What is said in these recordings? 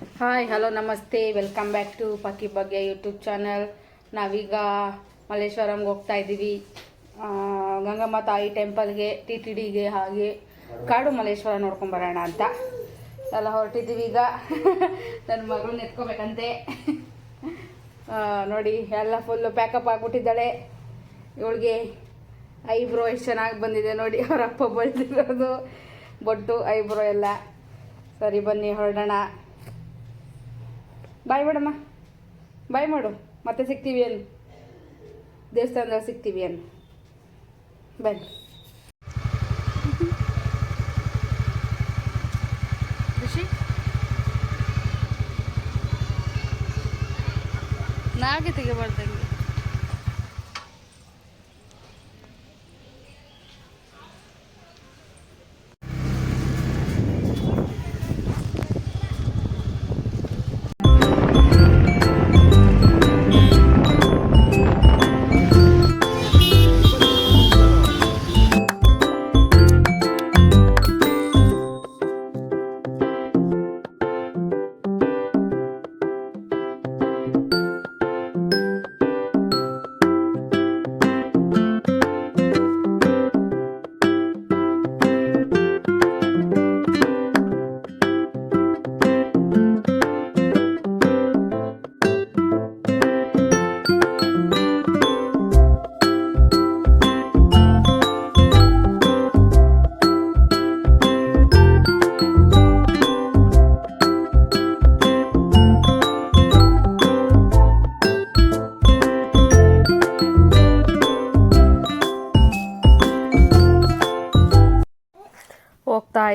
Hi hello namaste welcome back to ಪಕ್ಕಿ ಬಗ್ಗೆ YouTube channel ನಾವೀಗ ಮಲ್ಲೇಶ್ವರಂಗೆ ಹೋಗ್ತಾ ಇದ್ದೀವಿ. ಗಂಗಮ್ಮ ತಾಯಿ ಟೆಂಪಲ್ಗೆ, ಟಿ ಟಿ ಡಿಗೆ ಹಾಗೆ ಕಾಡು ಮಲ್ಲೇಶ್ವರ ನೋಡ್ಕೊಂಬರೋಣ ಅಂತ. ಎಲ್ಲ ಹೊರಟಿದ್ದೀವಿ ಈಗ. ನನ್ನ ಮಗಳು ಎತ್ಕೋಬೇಕಂತೆ ನೋಡಿ, ಎಲ್ಲ ಫುಲ್ಲು ಪ್ಯಾಕಪ್ ಆಗಿಬಿಟ್ಟಿದ್ದಾಳೆ. ಇವಳಿಗೆ ಐಬ್ರೋ ಎಷ್ಟು ಚೆನ್ನಾಗಿ ಬಂದಿದೆ ನೋಡಿ ಅವರಪ್ಪ ಅಪ್ಪ ಬಳ್ದಿರೋದು ಬೊಟ್ಟು ಐಬ್ರೋ ಎಲ್ಲ. ಸರಿ, ಬನ್ನಿ, ಹೊರಡೋಣ. ಬಾಯ್ ಮಾಡಮ್ಮ ಬಾಯ್ ಮಾಡು. ಮತ್ತೆ ಸಿಗ್ತೀವಿ ಏನು? ದೇವಸ್ಥಾನದಲ್ಲಿ ಸಿಗ್ತೀವಿ ಏನು? ಬನ್ನಿ ಖುಷಿ ನಾಗೆ ತೆಗಿಬಾರ್ದಂಗೆ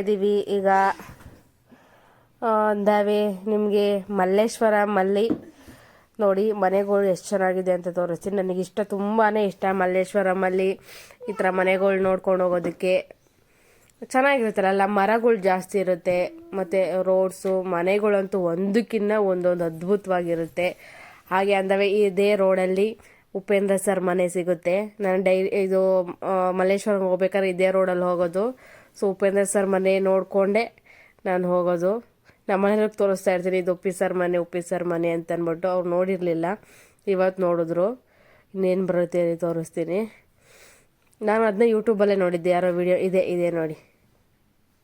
ಇದ್ದೀವಿ. ಈಗ ಅಂದಾವೆ ನಿಮಗೆ ಮಲ್ಲೇಶ್ವರ ಮಲ್ಲಿ ನೋಡಿ ಮನೆಗಳು ಎಷ್ಟು ಚೆನ್ನಾಗಿದೆ ಅಂತ ತೋರಿಸ್ತೀನಿ. ನನಗೆ ಇಷ್ಟ ತುಂಬಾ ಇಷ್ಟ ಮಲ್ಲೇಶ್ವರ ಮಲ್ಲಿ, ಈ ಥರ ಮನೆಗಳು ನೋಡ್ಕೊಂಡು ಹೋಗೋದಕ್ಕೆ. ಚೆನ್ನಾಗಿರುತ್ತಲ್ಲ ಮರಗಳು ಜಾಸ್ತಿ ಇರುತ್ತೆ, ಮತ್ತು ರೋಡ್ಸು, ಮನೆಗಳಂತೂ ಒಂದಕ್ಕಿನ್ನ ಒಂದೊಂದು ಅದ್ಭುತವಾಗಿರುತ್ತೆ. ಹಾಗೆ ಅಂದವೆ ಇದೇ ರೋಡಲ್ಲಿ ಉಪೇಂದ್ರ ಸರ್ ಮನೆ ಸಿಗುತ್ತೆ. ನಾನು ಡೈ, ಇದು ಮಲ್ಲೇಶ್ವರಂಗೆ ಹೋಗ್ಬೇಕಾದ್ರೆ ಇದೇ ರೋಡಲ್ಲಿ ಹೋಗೋದು. ಸೊ ಉಪೇಂದ್ರ ಸರ್ ಮನೆ ನೋಡಿಕೊಂಡೆ. ನಾನು ಹೋಗೋದು. ನಮ್ಮ ಮನೇಲಿ ತೋರಿಸ್ತಾ ಇರ್ತೀನಿ, ಇದು ಉಪ್ಪಿ ಸರ್ ಮನೆ, ಉಪ್ಪಿ ಸರ್ ಮನೆ ಅಂತ ಅಂದ್ಬಿಟ್ಟು ಅವ್ರು ನೋಡಿರಲಿಲ್ಲ. ಇವತ್ತು ನೋಡಿದ್ರು. ಇನ್ನೇನು ಬರುತ್ತೆ ತೋರಿಸ್ತೀನಿ. ನಾನು ಅದನ್ನ ಯೂಟ್ಯೂಬಲ್ಲೇ ನೋಡಿದ್ದೆ. ಯಾರೋ ವಿಡಿಯೋ ಇದೆ ಇದೆ ನೋಡಿ.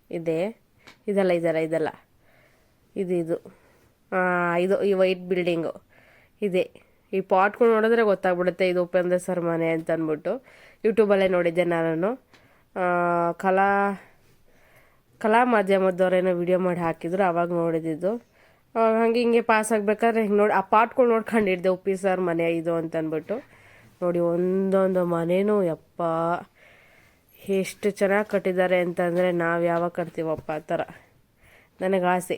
ಇದೆ. ಇದಲ್ಲ ಇದಲ್ಲ ಇದಲ್ಲ. ಇದು ಇದು. ಇದು ಈ ವೈಟ್ ಬಿಲ್ಡಿಂಗು. ಇದೆ. ಈ ಪಾಟ್ಗಳು ನೋಡಿದ್ರೆ ಗೊತ್ತಾಗ್ಬಿಡುತ್ತೆ, ಇದು ಉಪೇಂದ್ರ ಸರ್ ಮನೆ ಅಂತ ಅಂದ್ಬಿಟ್ಟು ಯೂಟ್ಯೂಬಲ್ಲೇ ನೋಡಿದ್ದೆ ನಾನು ಕಲಾ ಕಲಾ ಮಾಧ್ಯಮದವ್ರೇನೋ ವಿಡಿಯೋ ಮಾಡಿ ಹಾಕಿದ್ರು, ಅವಾಗ ನೋಡಿದ್ದು ಹಂಗೆ ಹಿಂಗೆ ಪಾಸ್ ಆಗ್ಬೇಕಾದ್ರೆ ಹಿಂಗೆ ನೋಡಿ, ಆ ಪಾಟ್ಗಳು ನೋಡ್ಕೊಂಡಿದ್ದೆ ಉಪ್ಪಿ ಸರ್ ಮನೆ ಇದು ಅಂತ ಅಂದ್ಬಿಟ್ಟು ನೋಡಿ, ಒಂದೊಂದು ಮನೇನೂ, ಯಪ್ಪ, ಎಷ್ಟು ಚೆನ್ನಾಗಿ ಕಟ್ಟಿದ್ದಾರೆ ಅಂತಂದರೆ ನಾವು ಯಾವಾಗ ಕಟ್ತೀವಪ್ಪ ಆ ಥರ. ನನಗೆ ಆಸೆ.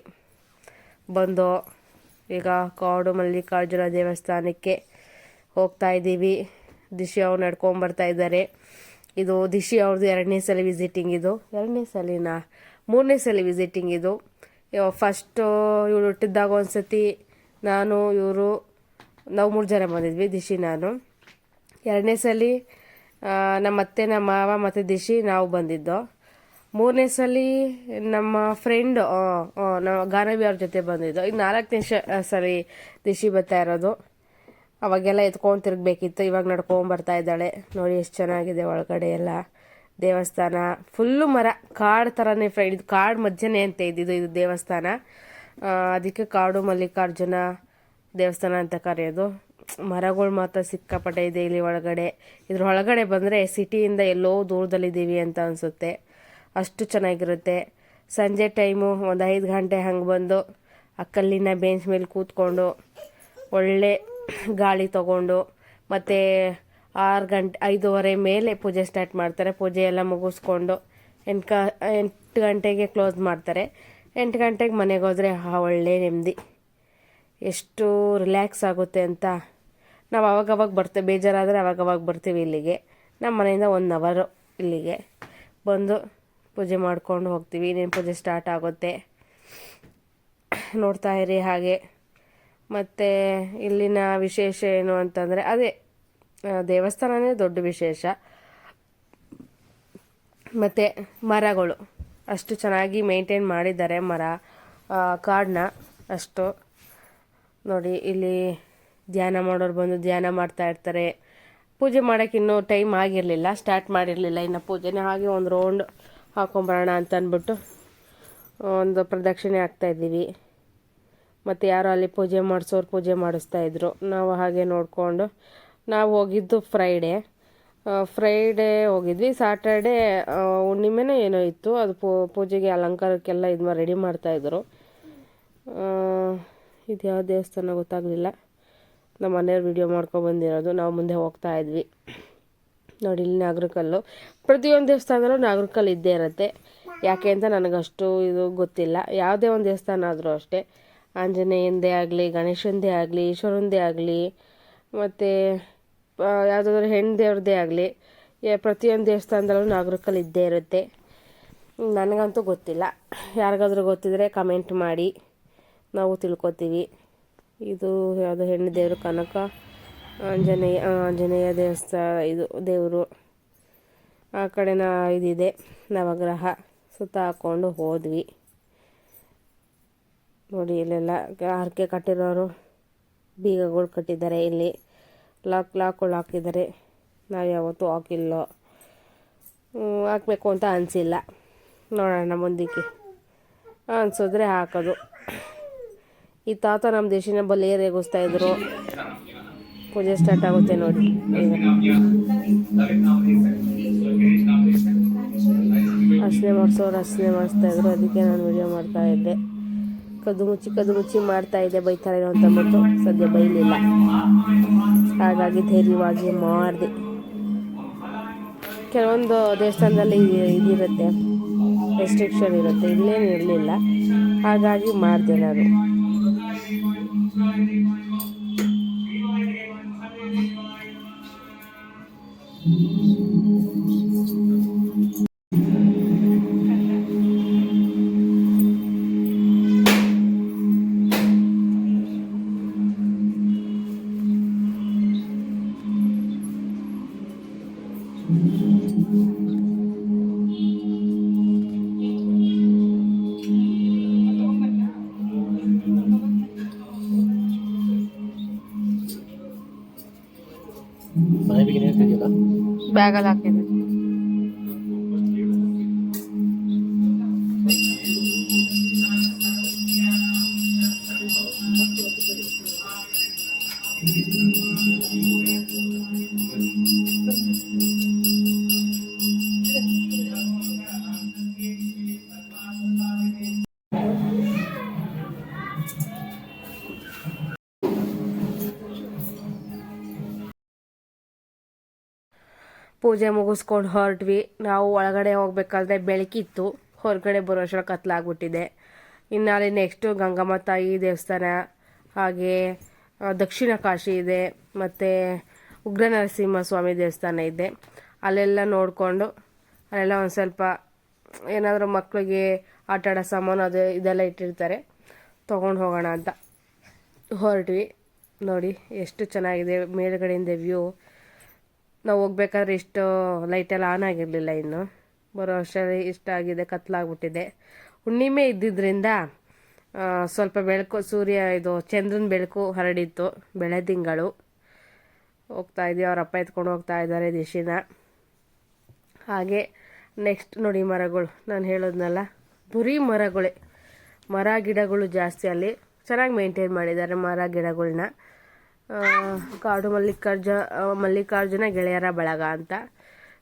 ಬಂದು, ಈಗ ಕಾಡು ಮಲ್ಲಿಕಾರ್ಜುನ ದೇವಸ್ಥಾನಕ್ಕೆ ಹೋಗ್ತಾ ಇದ್ದೀವಿ. ದಿಶಿ ಅವ್ರು ನಡ್ಕೊಂಬರ್ತಾ ಇದ್ದಾರೆ. ಇದು ದಿಶಿ ಅವ್ರದ್ದು ಎರಡನೇ ಸಲ ವಿಸಿಟಿಂಗ್ ಇದು. ಎರಡನೇ ಸಲಿನ ಮೂರನೇ ಸಲ ವಿಸಿಟಿಂಗ್ ಇದು. ಫಸ್ಟು ಇವಳು ಹುಟ್ಟಿದ್ದಾಗ ಒಂದ್ಸತಿ ನಾನು, ಇವರು, ನಾವು ಮೂರು ಜನ ಬಂದಿದ್ವಿ ದಿಶಿ, ನಾನು. ಎರಡನೇ ಸಲ ನಮ್ಮ ಅತ್ತೆ, ನಮ್ಮ ಮಾವ ಮತ್ತು ದಿಶಿ, ನಾವು ಬಂದಿದ್ದು. ಮೂರನೇ ಸಲ ನಮ್ಮ ಫ್ರೆಂಡ್ ನಮ್ಮ ಗಾನವಿ ಅವ್ರ ಜೊತೆ ಬಂದಿದ್ದು. ಈಗ ನಾಲ್ಕನೇ ಸರಿ, ದಿಶಿ ಬರ್ತಾ ಇರೋದು. ಅವಾಗೆಲ್ಲ ಎತ್ಕೊಂಡು ತಿರುಗಬೇಕಿತ್ತು. ಇವಾಗ ನಡ್ಕೊಂಡು ಬರ್ತಾ ಇದ್ದಾಳೆ. ನೋಡಿ ಎಷ್ಟು ಚೆನ್ನಾಗಿದೆ ಒಳಗಡೆ ಎಲ್ಲ. ದೇವಸ್ಥಾನ ಫುಲ್ಲು ಮರ. ಕಾಡು ಥರನೇ ಫ್ರೆಂಡ್ ಇದು ಕಾಡು ಮಧ್ಯನೇ ಅಂತ ಇದ್ದಿದ್ದು ಇದು ದೇವಸ್ಥಾನ. ಅದಕ್ಕೆ ಕಾಡು ಮಲ್ಲಿಕಾರ್ಜುನ ದೇವಸ್ಥಾನ ಅಂತ ಕರೆಯೋದು. ಮರಗಳು ಮಾತ್ರ ಸಿಕ್ಕಾಪಟ್ಟೆ ಇದೆ ಇಲ್ಲಿ ಒಳಗಡೆ. ಇದ್ರ ಒಳಗಡೆ ಬಂದರೆ ಸಿಟಿಯಿಂದ ಎಲ್ಲೋ ದೂರದಲ್ಲಿದ್ದೀವಿ ಅಂತ ಅನಿಸುತ್ತೆ. ಅಷ್ಟು ಚೆನ್ನಾಗಿರುತ್ತೆ. ಸಂಜೆ ಟೈಮು ಒಂದು ಐದು ಗಂಟೆ ಹಂಗೆ ಬಂದು ಆ ಕಲ್ಲಿನ ಬೆಂಚ್ ಮೇಲೆ ಕೂತ್ಕೊಂಡು ಒಳ್ಳೆ ಗಾಳಿ ತಗೊಂಡು ಮತ್ತು ಆರು ಗಂಟೆ, ಐದೂವರೆ ಮೇಲೆ ಪೂಜೆ ಸ್ಟಾರ್ಟ್ ಮಾಡ್ತಾರೆ. ಪೂಜೆ ಎಲ್ಲ ಮುಗಿಸ್ಕೊಂಡು ಎಂಟು ಕ ಎಂಟು ಗಂಟೆಗೆ ಕ್ಲೋಸ್ ಮಾಡ್ತಾರೆ. ಎಂಟು ಗಂಟೆಗೆ ಮನೆಗೆ ಹೋದರೆ, ಆ ಒಳ್ಳೆ ನೆಮ್ಮದಿ. ಎಷ್ಟು ರಿಲ್ಯಾಕ್ಸ್ ಆಗುತ್ತೆ ಅಂತ. ನಾವು ಅವಾಗವಾಗ ಬರ್ತೇವೆ, ಬೇಜಾರಾದರೆ ಅವಾಗವಾಗ ಬರ್ತೀವಿ ಇಲ್ಲಿಗೆ. ನಮ್ಮ ಮನೆಯಿಂದ ಒನ್ ಅವರು ಇಲ್ಲಿಗೆ ಬಂದು ಪೂಜೆ ಮಾಡ್ಕೊಂಡು ಹೋಗ್ತೀವಿ. ಇನ್ನೇನು ಪೂಜೆ ಸ್ಟಾರ್ಟ್ ಆಗುತ್ತೆ ನೋಡ್ತಾ ಇರಿ ಹಾಗೆ. ಮತ್ತು ಇಲ್ಲಿನ ವಿಶೇಷ ಏನು ಅಂತಂದರೆ, ಅದೇ ದೇವಸ್ಥಾನವೇ ದೊಡ್ಡ ವಿಶೇಷ. ಮತ್ತು ಮರಗಳು, ಅಷ್ಟು ಚೆನ್ನಾಗಿ ಮೇಂಟೈನ್ ಮಾಡಿದ್ದಾರೆ ಮರ ಕಾಡನ್ನ ಅಷ್ಟು. ನೋಡಿ, ಇಲ್ಲಿ ಧ್ಯಾನ ಮಾಡೋರು ಬಂದು ಧ್ಯಾನ ಮಾಡ್ತಾ ಇರ್ತಾರೆ. ಪೂಜೆ ಮಾಡೋಕೆ ಇನ್ನೂ ಟೈಮ್ ಆಗಿರಲಿಲ್ಲ ಸ್ಟಾರ್ಟ್ ಮಾಡಿರಲಿಲ್ಲ ಇನ್ನು ಪೂಜೆನೇ. ಹಾಗೆ ಒಂದು ರೌಂಡ್ ಹಾಕೊಂಬರೋಣ ಅಂತ ಅಂದ್ಬಿಟ್ಟು ಒಂದು ಪ್ರದಕ್ಷಿಣೆ ಹಾಕ್ತಾಯಿದ್ದೀವಿ ಮತ್ತು ಯಾರೋ ಅಲ್ಲಿ ಪೂಜೆ ಮಾಡಿಸೋರು ಪೂಜೆ ಮಾಡಿಸ್ತಾ ಇದ್ರು. ನಾವು ಹಾಗೆ ನೋಡಿಕೊಂಡು ನಾವು ಹೋಗಿದ್ದು ಫ್ರೈಡೇ ಫ್ರೈಡೇ ಹೋಗಿದ್ವಿ. ಸಾಟರ್ಡೇ ಹುಣ್ಣಿಮೆನೇ ಏನೋ ಇತ್ತು. ಅದು ಪೂಜೆಗೆ ಅಲಂಕಾರಕ್ಕೆಲ್ಲ ಇದು ರೆಡಿ ಮಾಡ್ತಾಯಿದ್ರು ಇದು ಯಾವ ದೇವಸ್ಥಾನ ಗೊತ್ತಾಗಲಿಲ್ಲ. ನಮ್ಮ ಮನೆಯವ್ರು ವಿಡಿಯೋ ಮಾಡ್ಕೊಂಡು ಬಂದಿರೋದು. ನಾವು ಮುಂದೆ ಹೋಗ್ತಾ ಇದ್ವಿ. ನೋಡಿ, ಇಲ್ಲಿ ನಾಗರಕಲ್ಲು. ಪ್ರತಿಯೊಂದು ದೇವಸ್ಥಾನದಲ್ಲೂ ನಾಗರಕಲ್ಲು ಇದ್ದೇ ಇರುತ್ತೆ. ಯಾಕೆ ಅಂತ ನನಗಷ್ಟು ಇದು ಗೊತ್ತಿಲ್ಲ. ಯಾವುದೇ ಒಂದು ದೇವಸ್ಥಾನ ಆದರೂ ಅಷ್ಟೇ. ಆಂಜನೇಯಂದೇ ಆಗಲಿ, ಗಣೇಶಂದೇ ಆಗಲಿ, ಈಶ್ವರಂದೇ ಆಗಲಿ, ಮತ್ತು ಯಾವುದಾದ್ರೂ ಹೆಣ್ಣು ದೇವ್ರದ್ದೇ ಆಗಲಿ ಪ್ರತಿಯೊಂದು ದೇವಸ್ಥಾನದಲ್ಲೂ ನಾಗರಿಕಲ್ ಇದ್ದೇ ಇರುತ್ತೆ. ನನಗಂತೂ ಗೊತ್ತಿಲ್ಲ. ಯಾರಿಗಾದ್ರೂ ಗೊತ್ತಿದ್ದರೆ ಕಮೆಂಟ್ ಮಾಡಿ. ನಾವು ತಿಳ್ಕೊತೀವಿ. ಇದು ಯಾವುದು ಹೆಣ್ಣು ದೇವರು ಕನಕ, ಆಂಜನೇಯ ಆಂಜನೇಯ ದೇವಸ್ಥಾನ, ಇದು, ದೇವರು. ಆ ಕಡೆನ ಇದಿದೆ ನವಗ್ರಹ. ಸುತ್ತ ಹಾಕ್ಕೊಂಡು ಹೋದ್ವಿ. ನೋಡಿ, ಇಲ್ಲೆಲ್ಲ ಹರಕೆ ಕಟ್ಟಿರೋರು ಬೀಗಗಳು ಕಟ್ಟಿದ್ದಾರೆ. ಇಲ್ಲಿ ಲಾಕ್, ಲಾಕ್ಗಳು ಹಾಕಿದ್ದಾರೆ. ನಾವು ಯಾವತ್ತೂ ಹಾಕಿಲ್ಲ. ಹಾಕಬೇಕು ಅಂತ ಅನಿಸಿಲ್ಲ. ನೋಡೋಣ ಮುಂದಕ್ಕೆ. ಅನಿಸಿದ್ರೆ ಹಾಕೋದು. ಈ ತಾತ ನಮ್ಮ ದೇಶಿನ ಬಲ್ಲಿ ರೇಗಿಸ್ತಾ ಇದ್ರು. ಪೂಜೆ ಸ್ಟಾರ್ಟ್ ಆಗುತ್ತೆ ನೋಡಿ. ಈಗ ಅರ್ಚನೆ ಮಾಡಿಸೋರು ಹಸನೆ ಮಾಡಿಸ್ತಾ ಇದ್ರು. ಅದಕ್ಕೆ ನಾನು ವಿಡಿಯೋ ಮಾಡ್ತಾ ಕದ್ದು ಮುಚ್ಚಿ ಕದ್ದು ಮುಚ್ಚಿ ಮಾಡ್ತಾ ಇದೆ ಬೈತಾರೆ ಅಂತ ಅಂದ್ಬಿಟ್ಟು ಸದ್ಯ ಬೈಲಿಲ್ಲ. ಹಾಗಾಗಿ ಧೈರ್ಯವಾಗಿ ಮಾಡಿದೆ. ಕೆಲವೊಂದು ದೇವಸ್ಥಾನದಲ್ಲಿ ಇದ್- ಇದಿರುತ್ತೆ. ರೆಸ್ಟ್ರಿಕ್ಷನ್ ಇರುತ್ತೆ. ಇಲ್ಲೇನು ಇರಲಿಲ್ಲ. ಹಾಗಾಗಿ ಮಾಡಿದೆ ನಾನು. ಬಿಗಿನೇ ಇರ್ತಿದ್ಯಲ್ಲ ಬ್ಯಾಗಲ್ಲಿ ಹಾಕಿದೆ ಪೂಜೆ ಮುಗಿಸ್ಕೊಂಡು ಹೊರಟ್ವಿ. ನಾವು ಒಳಗಡೆ ಹೋಗ್ಬೇಕಾದ್ರೆ ಬೆಳಕಿತ್ತು ಹೊರಗಡೆ ಬರೋ ಅಷ್ಟರಲ್ಲಿ ಕತ್ಲಾಗ್ಬಿಟ್ಟಿದೆ. ಇನ್ನು ಅಲ್ಲಿ ನೆಕ್ಸ್ಟು ಗಂಗಮ್ಮ ತಾಯಿ ದೇವಸ್ಥಾನ, ಹಾಗೆ ದಕ್ಷಿಣ ಕಾಶಿ ಇದೆ, ಮತ್ತು ಉಗ್ರ ನರಸಿಂಹ ಸ್ವಾಮಿ ದೇವಸ್ಥಾನ ಇದೆ. ಅಲ್ಲೆಲ್ಲ ನೋಡಿಕೊಂಡು, ಅಲ್ಲೆಲ್ಲ ಒಂದು ಸ್ವಲ್ಪ ಏನಾದರೂ ಮಕ್ಕಳಿಗೆ ಆಟ ಆಡೋ ಸಾಮಾನು ಅದು ಇದೆಲ್ಲ ಇಟ್ಟಿರ್ತಾರೆ. ತೊಗೊಂಡು ಹೋಗೋಣ ಅಂತ. ಹೊರಟ್ವಿ. ನೋಡಿ, ಎಷ್ಟು ಚೆನ್ನಾಗಿದೆ ಮೇಲುಗಡೆಯಿಂದ ವ್ಯೂ ನಾವು ಹೋಗ್ಬೇಕಾದ್ರೆ ಇಷ್ಟು ಲೈಟೆಲ್ಲ ಆನ್ ಆಗಿರಲಿಲ್ಲ ಇನ್ನು. ಬರೋ ವರ್ಷ ಇಷ್ಟ ಆಗಿದೆ ಕತ್ಲಾಗ್ಬಿಟ್ಟಿದೆ. ಹುಣ್ಣಿಮೆ ಇದ್ದಿದ್ದರಿಂದ ಸ್ವಲ್ಪ ಬೆಳಕು ಸೂರ್ಯ ಇದು ಚಂದ್ರನ ಬೆಳಕು ಹರಡಿತ್ತು ಬೆಳೆ ತಿಂಗಳು. ಹೋಗ್ತಾ ಇದ್ದೀವಿ ಅವ್ರ ಅಪ್ಪ ಎತ್ಕೊಂಡು ಹೋಗ್ತಾ ಇದ್ದಾರೆ ದಿಶಿನ. ಹಾಗೆ ನೆಕ್ಸ್ಟ್ ನೋಡಿ ಮರಗಳು ನಾನು ಹೇಳೋದ್ನಲ್ಲ. ಬರೀ ಮರಗಳೇ. ಮರ ಗಿಡಗಳು ಜಾಸ್ತಿ ಅಲ್ಲಿ. ಚೆನ್ನಾಗಿ ಮೇಂಟೈನ್ ಮಾಡಿದ್ದಾರೆ ಮರ ಗಿಡಗಳ್ನ. ಆ, ಕಾಡು ಮಲ್ಲಿಕಾರ್ಜುನ ಆ, ಮಲ್ಲಿಕಾರ್ಜುನ ಗೆಳೆಯರ ಬಳಗ ಅಂತ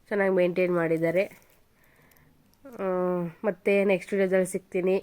ಚೆನ್ನಾಗಿ ಮೇಂಟೈನ್ ಮಾಡಿದ್ದಾರೆ. ಮತ್ತೆ ನೆಕ್ಸ್ಟ್ ವಿಡಿಯೋದಲ್ಲಿ ಸಿಗ್ತೀನಿ.